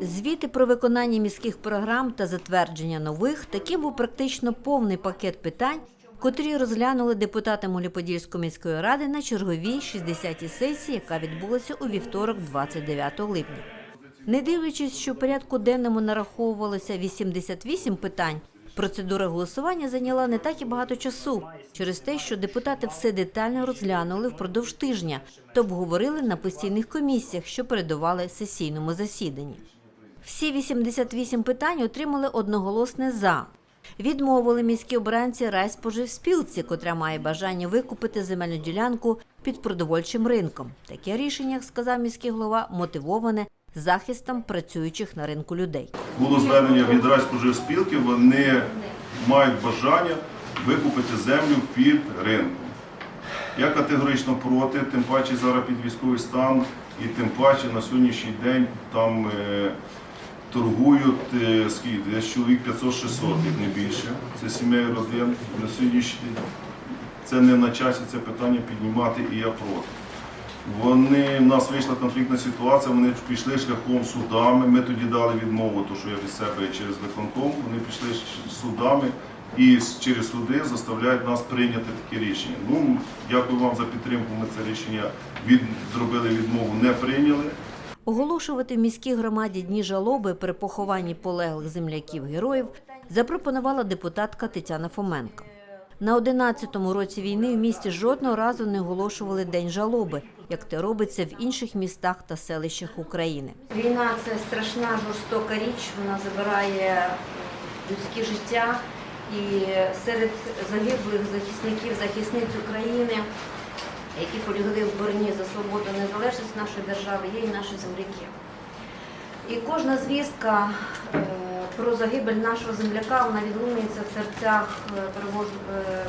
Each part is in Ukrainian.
Звіти про виконання міських програм та затвердження нових таким був практично повний пакет питань, котрі розглянули депутати Моліподільської міської ради на черговій 60-й сесії, яка відбулася у вівторок, 29 липня. Не дивлячись, що в порядку денному нараховувалося 88 питань, процедура голосування зайняла не так і багато часу через те, що депутати все детально розглянули впродовж тижня та обговорили на постійних комісіях, що передували сесійному засіданні. Всі 88 питань отримали одноголосне за. Відмовили міські обранці райспоживспілці, котра має бажання викупити земельну ділянку під продовольчим ринком. Таке рішення, сказав міський голова, мотивоване захистом працюючих на ринку людей. Було звернення від райспоживспілки, вони мають бажання викупити землю під ринком. Я категорично проти, тим паче зараз під військовий стан, і тим паче на сьогоднішній день там е, торгують е, десь чоловік 500-600, як не більше. Це сімей родин. На сьогоднішній день це не на часі це питання піднімати, і я проти. Вони в нас вийшла конфліктна ситуація, вони пішли шляхом судами. Ми тоді дали відмову, то що я від себе через виконком. Вони пішли судами і через суди заставляють нас прийняти таке рішення. Ну дякую вам за підтримку. Ми це рішення від зробили відмову, не прийняли. Оголошувати в міській громаді дні жалоби при похованні полеглих земляків героїв запропонувала депутатка Тетяна Фоменко. На 11-му році війни в місті жодного разу не оголошували день жалоби, як те робиться в інших містах та селищах України. Війна це страшна жорстока річ. Вона забирає людське життя. І серед загиблих захисників, захисниць України, які полягли в боротьбі за свободу незалежність нашої держави, є і наші земляки. І кожна звістка е, про загибель нашого земляка вона відлунюється в серцях е, е,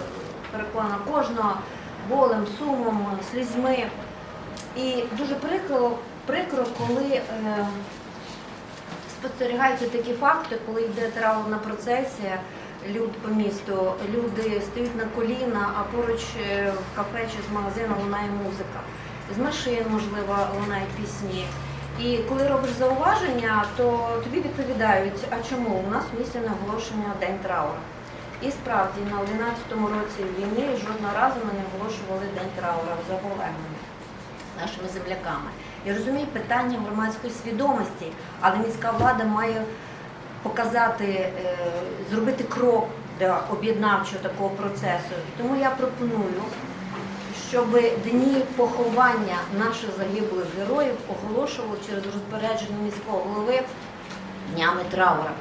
переконана кожного болем, сумом, слізьми. І дуже прикро, прикро коли е, спостерігаються такі факти, коли йде травна процесія, люд по місту, люди стоять на коліна, а поруч е, в кафе чи з магазину лунає музика. З машин, можливо, лунають пісні. І коли робиш зауваження, то тобі відповідають, а чому у нас місті не День траура. І справді на 11-му році війни жодного разу ми не оголошували День траура за полеглими нашими земляками. Я розумію питання громадської свідомості, але міська влада має показати, е, зробити крок для об'єднавчого такого процесу. Тому я пропоную, щоб дні поховання наших загиблих героїв оголошували через розпорядження міського голови днями траура.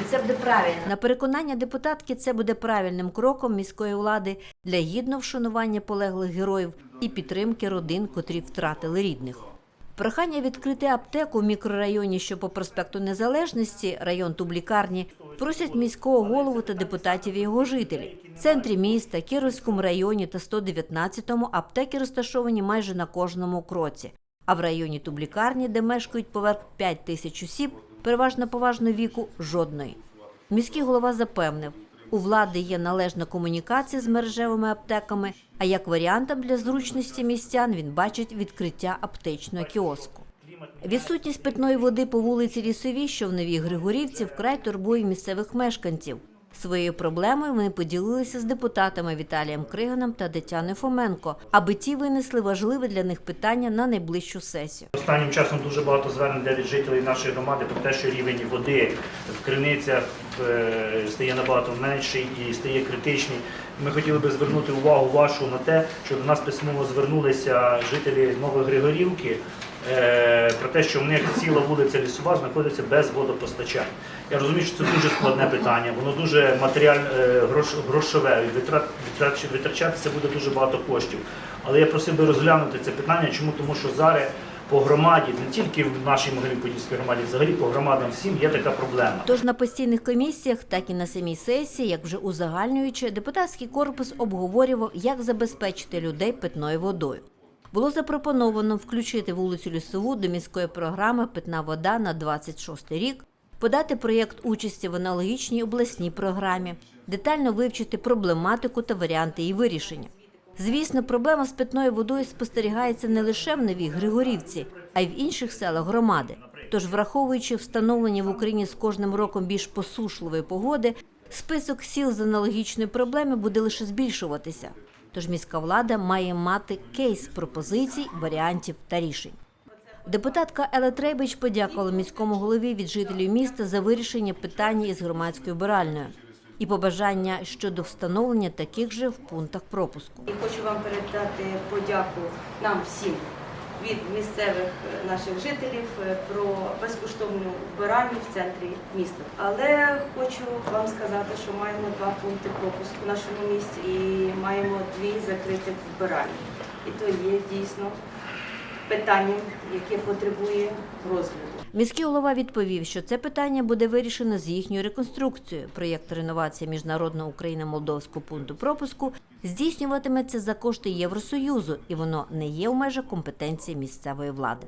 І це буде правильно. На переконання депутатки, це буде правильним кроком міської влади для гідного вшанування полеглих героїв і підтримки родин, котрі втратили рідних. Прохання відкрити аптеку в мікрорайоні, що по проспекту Незалежності, район Тублікарні, просять міського голову та депутатів його жителі. В центрі міста, Кіровському районі та 119-му аптеки розташовані майже на кожному кроці. А в районі Тублікарні, де мешкають поверх 5 тисяч осіб, переважно поважного віку, жодної. Міський голова запевнив, у влади є належна комунікація з мережевими аптеками, а як варіантом для зручності містян він бачить відкриття аптечного кіоску. Відсутність питної води по вулиці Лісовій, що в Новій Григорівці, вкрай турбує місцевих мешканців. Своєю проблемою вони поділилися з депутатами Віталієм Криганом та Тетяною Фоменко, аби ті винесли важливе для них питання на найближчу сесію. Останнім часом дуже багато звернень для жителів нашої громади про те, що рівень води в криницях стає набагато менший і стає критичний. Ми хотіли би звернути увагу вашу на те, що до нас письмово звернулися жителі Новогригорівки е, про те, що в них ціла вулиця Лісова знаходиться без водопостачання. Я розумію, що це дуже складне питання, воно дуже матеріаль, е, грош, грошове, витрачатися буде дуже багато коштів. Але я просив би розглянути це питання. Чому? Тому що зараз по громаді, не тільки в нашій Могилів-Подільській громаді, взагалі по громадам всім є така проблема. Тож на постійних комісіях, так і на самій сесії, як вже узагальнюючи, депутатський корпус обговорював, як забезпечити людей питною водою. Було запропоновано включити вулицю Лісову до міської програми Питна вода на 26 рік, подати проєкт участі в аналогічній обласній програмі, детально вивчити проблематику та варіанти її вирішення. Звісно, проблема з питною водою спостерігається не лише в Новій Григорівці, а й в інших селах громади. Тож, враховуючи встановлення в Україні з кожним роком більш посушливої погоди, список сіл з аналогічної проблеми буде лише збільшуватися. Тож міська влада має мати кейс пропозицій, варіантів та рішень. Депутатка Еле Трейбич подякувала міському голові від жителів міста за вирішення питання із громадською биральною і побажання щодо встановлення таких же в пунктах пропуску. І хочу вам передати подяку нам всім від місцевих наших жителів е, про безкоштовну вбиральню в центрі міста. Але хочу вам сказати, що маємо два пункти пропуску в нашому місті і маємо дві закритих вбиральні. І то є дійсно питанням, яке потребує розгляду. Міський голова відповів, що це питання буде вирішено з їхньою реконструкцією. Проєкт реновації міжнародного україно молдовського пункту пропуску здійснюватиметься за кошти Євросоюзу, і воно не є в межах компетенції місцевої влади.